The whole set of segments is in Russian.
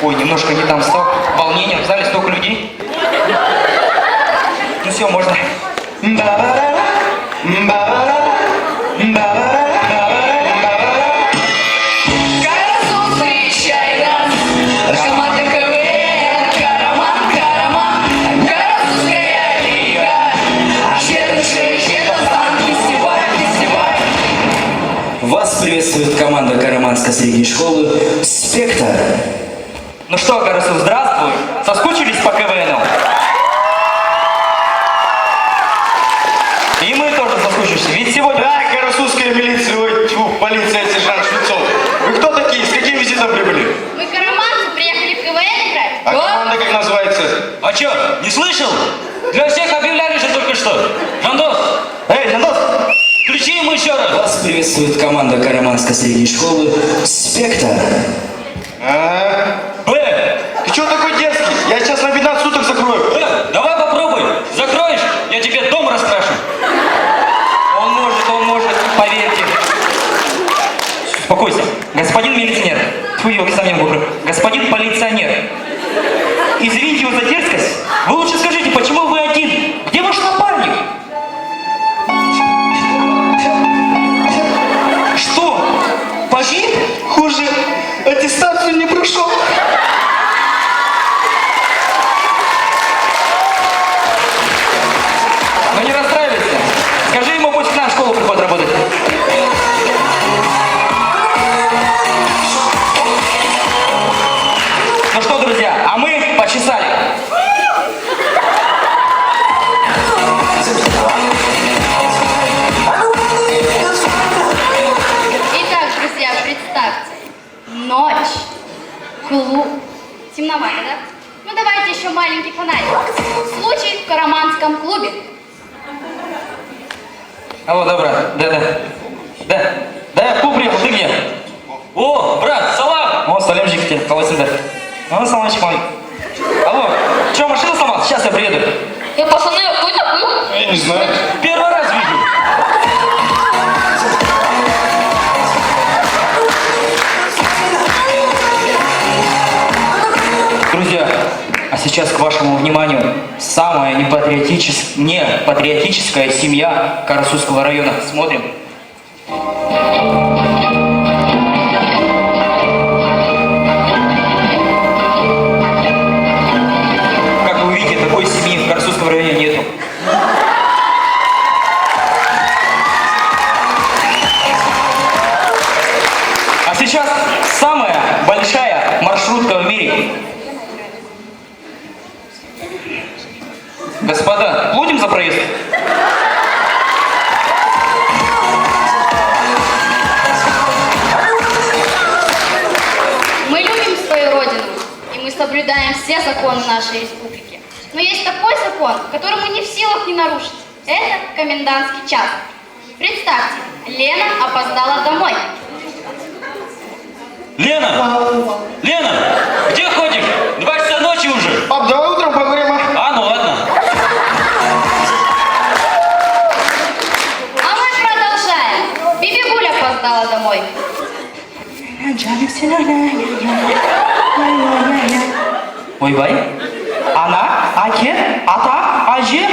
Ой, немножко не там стал. Волнение, в зале столько людей. Ну все, можно. Вас приветствует команда Караманской средней школы «Спектр». Ну что, Карасу, здравствуй. Соскучились по КВНу? И мы тоже соскучились. Ведь сегодня... Да, карасузская милиция, ой, тьфу, полиция, сержант Швецов. Вы кто такие? С каким визитом прибыли? Мы караманцы приехали в КВН играть. А команда как называется? А чё, не слышал? Для всех объявляли же только что. Жандос, Эй, Жандос! включи ему еще раз. Вас приветствует команда Караманской средней школы «Спектр». А, Б, ты чего такой детский? Я сейчас на 15 суток закрою. Э, давай попробуй. Закроешь, я тебе дом раскрашу. Он может, он может, поверьте. Успокойся. Господин милиционер. Совсем выбрал. Господин полиционер. Извините его за дерзкость. Вы лучше скажите, почему аттестацию не прошел. Клуб. Темновато, да? Ну давайте еще маленький фонарик. Случай в караманском клубе. Алло, добро. Да, да. Да. Да, я в клуб приехал, ты где? О, брат, салам. О, Салимчик тебе, колосинда. Ну, саламчик мой. Алло, что, машина сломалась? Сейчас я приеду. Э, пацаны, кто такой? Я не знаю. Первый раз сейчас к вашему вниманию самая непатриотичес... не патриотическая семья Карасузского района. Смотрим. Как вы видите, такой семьи в Карасузском районе нету. А сейчас самая большая маршрутка в мире. Господа, платим за проезд? Мы любим свою родину, и мы соблюдаем все законы нашей республики. Но есть такой закон, который мы не в силах не нарушить. Это комендантский час. Представьте, Лена опоздала домой. Лена, Лена, Ойбай. Ана, әке, ата, әже,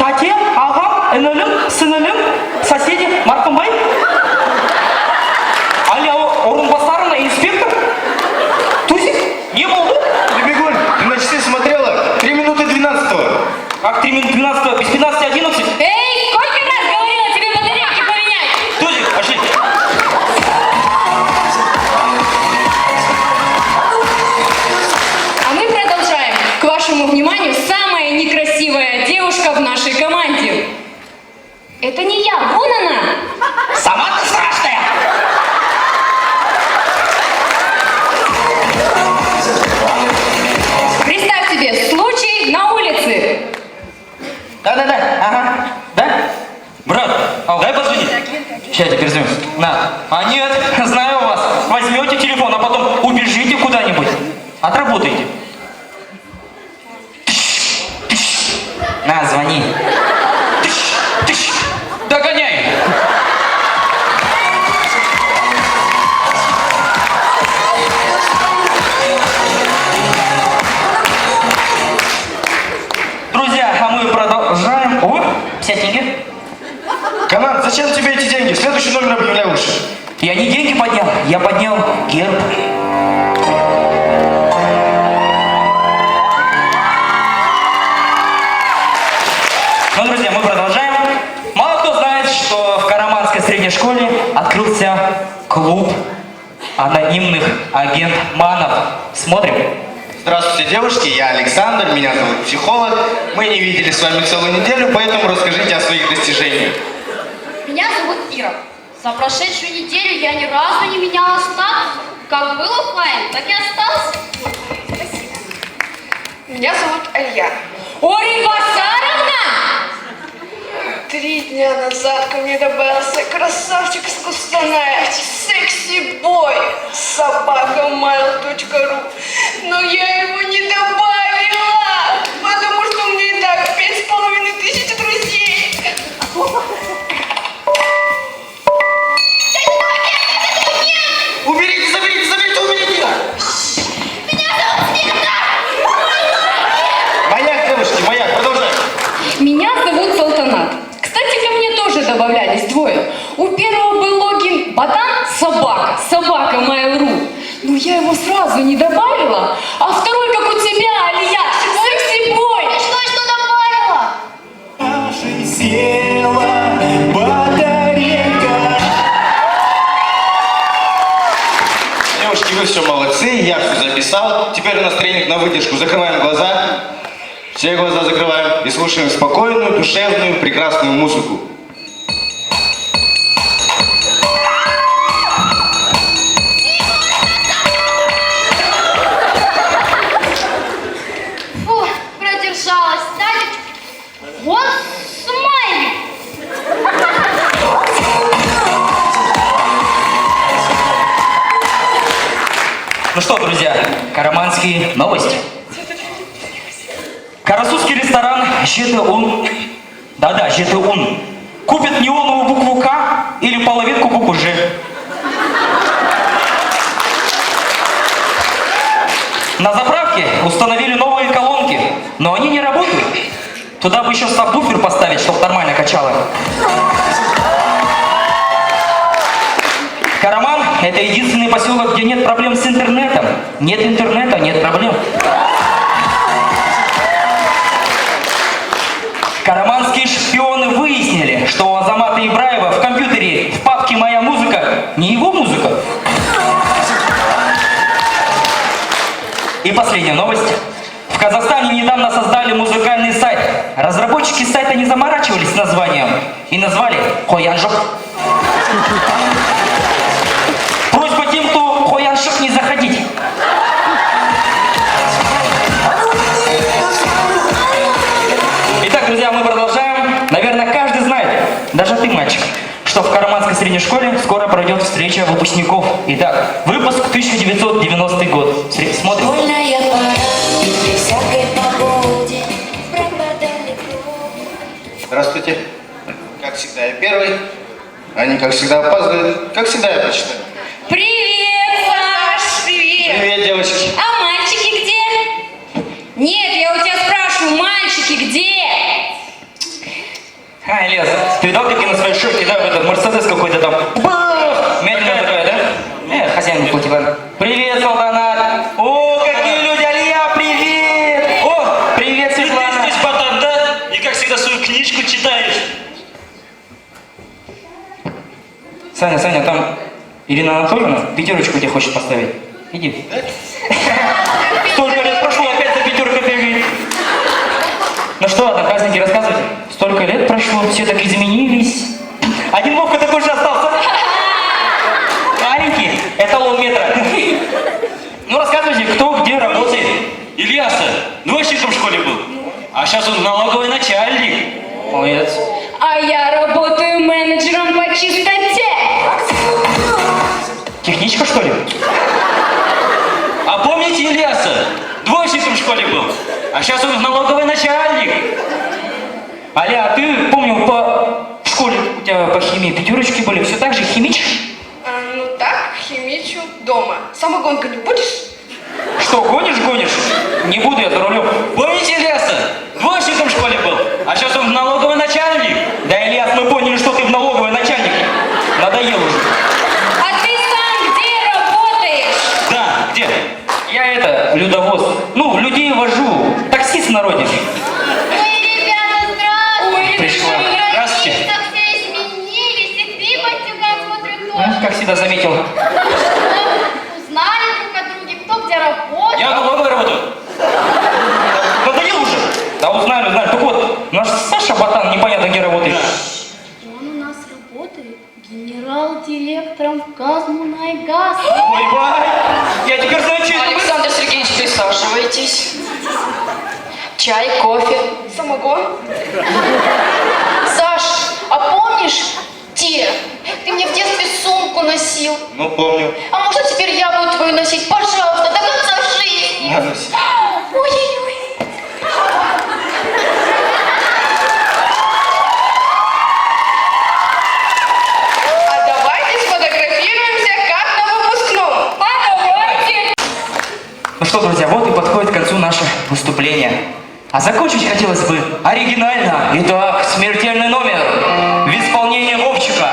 тәте, ағам, інілім, сіңілім, соседи, марқұмбай. Али, орынбасарына инспектор? Тузик, не болды? Бегуль, ты на часы смотрела? Три минуты 12 Как 3 минуты 12, без 15, 11? Эй, Это не я, вон она. Сама ты страшная! Представь себе, случай на улице. Да-да-да, ага, да? Брат, дай позвонить. Сейчас я теперь звоню. На. А нет, знаю вас. Возьмете телефон, а потом убежите куда-нибудь. Отработайте. На, звони. Поднял, я поднял герб. Ну, друзья, мы продолжаем. Мало кто знает, что в Караманской средней школе открылся клуб анонимных агентманов. Смотрим. Здравствуйте, девушки, я Александр, меня зовут психолог. Мы не виделись с вами целую неделю, поэтому расскажите о своих достижениях. Меня зовут Ира. За прошедшую неделю я ни разу не меняла статус. Как был оффлайн, так и остался. Спасибо. Меня зовут Алья. Ори Басаровна! Три дня назад ко мне добавился красавчик из Кустаная, секси-бой, собака mail.ru. Но я его добавлялись двое. У первого был логин Ботан Собака, собака Mail.ru. Но я его сразу не добавила, а второй, как у тебя, Алия, секси-бой. Что, что добавила? Девушки, вы все молодцы, я все записал. Теперь у нас тренинг на выдержку. Закрываем глаза. Все глаза закрываем и слушаем спокойную, душевную, прекрасную музыку. Ну что, друзья, караманские новости. Карасузский ресторан ЖТУН, да-да, ЖТУН, купит неоновую букву К или половинку буквы Ж. На заправке установили новые колонки, но они не работают. Туда бы еще сабвуфер поставить, чтобы нормально качало. Это единственный поселок, где нет проблем с интернетом. Нет интернета, нет проблем. Караманские шпионы выяснили, что у Азамата Ибраева в компьютере в папке «Моя музыка» не его музыка. И последняя новость. В Казахстане недавно создали музыкальный сайт. Разработчики сайта не заморачивались с названием и назвали «Хоянжок». Средней школе скоро пройдет встреча выпускников. Итак, выпуск 1990 год. Смотрим. Школьная пора, при всякой погоде, пропадали кровь. Здравствуйте. Как всегда, я первый. Они, как всегда, опаздывают. Как всегда, я прочитаю. Привет, Саш! Привет. Привет, девочки. А, Ильяс, ты видал, как я на своей ширке, да, этот Мерседес какой-то там? Бах! Медленная такая, да? Э, хозяин не платил, ладно. Привет, Салтанат! О, какие люди, Алия, привет! О, привет, Ты Светлана! здесь, ботан, да? И как всегда свою книжку читаешь. Саня, Саня, там Ирина Анатольевна пятерочку тебе хочет поставить. Иди. Столько лет прошло, опять за пятеркой бегает. Ну что, на празднике рассказывайте. Столько лет прошло, все так изменились. Один Вовка такой же остался. Маленький, эталон метра. Ну рассказывайте, кто где работает. Ильяса двойщиком в школе был. А сейчас он налоговый начальник. Молодец. А я работаю менеджером по чистоте. Техничка, что ли? А помните Ильяса? Двойщиком в школе был. А сейчас он налоговый начальник. Аля, а ты помню, по в школе у тебя по химии пятерочки были, все так же химичишь? А, ну так, химичу дома. Самогонка не будешь? Что, гонишь, гонишь? Не буду я за рулем. Помните Ильяса? Двойщиком в школе был. А сейчас он налоговый начальник. это, людовоз. Ну, людей вожу. Таксист в народе. Ой, ребята, здравствуйте. Пришла. Здравствуйте. Так все изменились, и ты, батюга, смотрю, А, тоже. Заметил. Узнали друг о друге, кто где работает. Я в налоговой работаю. Надоел уже? Да узнали, узнали. Так вот, наш Саша Ботан непонятно где работает. Он у нас работает генерал-директором в Газмунайгаз. Ой, бай. Я теперь знаю, что. Александр Сергеевич, присаживайтесь. Чай, кофе. Самогон? Саш, а помнишь те? Ты мне в детстве сумку носил. Ну, помню. А можно теперь я буду твою носить? Пожалуйста, до конца жизни. Ладно, с- Ой-ой-ой. А давайте сфотографируемся как на выпускном. Давайте. Ну что, друзья, вот и подходит к концу наше выступление. А закончить хотелось бы оригинально. Итак, смертельный номер в исполнении Вовчика.